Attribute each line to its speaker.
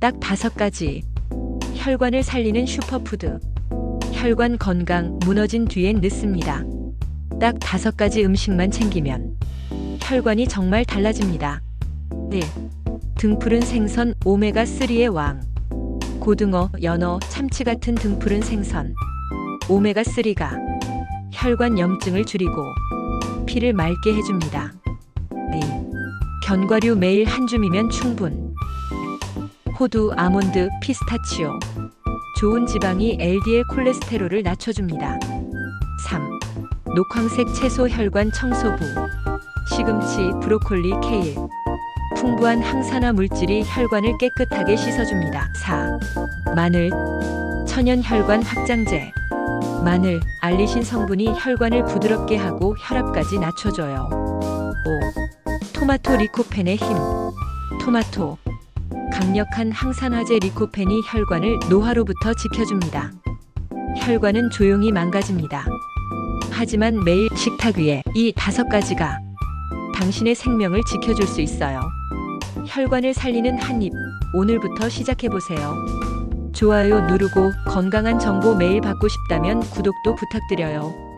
Speaker 1: 딱 다섯 가지. 혈관을 살리는 슈퍼푸드. 혈관 건강 무너진 뒤엔 늦습니다. 딱 다섯 가지 음식만 챙기면 혈관이 정말 달라집니다. 1. 등푸른 생선 오메가3의 왕. 고등어, 연어, 참치 같은 등푸른 생선. 오메가3가 혈관 염증을 줄이고 피를 맑게 해줍니다. 2. 견과류 매일 한 줌이면 충분. 호두, 아몬드, 피스타치오. 좋은 지방이 LDL 콜레스테롤을 낮춰줍니다. 3. 녹황색 채소 혈관 청소부. 시금치, 브로콜리, 케일. 풍부한 항산화 물질이 혈관을 깨끗하게 씻어줍니다. 4. 마늘, 천연 혈관 확장제. 마늘, 알리신 성분이 혈관을 부드럽게 하고 혈압까지 낮춰줘요. 5. 토마토 리코펜의 힘. 토마토. 강력한 항산화제 리코펜이 혈관을 노화로부터 지켜줍니다. 혈관은 조용히 망가집니다. 하지만 매일 식탁 위에 이 다섯 가지가 당신의 생명을 지켜줄 수 있어요. 혈관을 살리는 한 입, 오늘부터 시작해보세요. 좋아요 누르고 건강한 정보 매일 받고 싶다면 구독도 부탁드려요.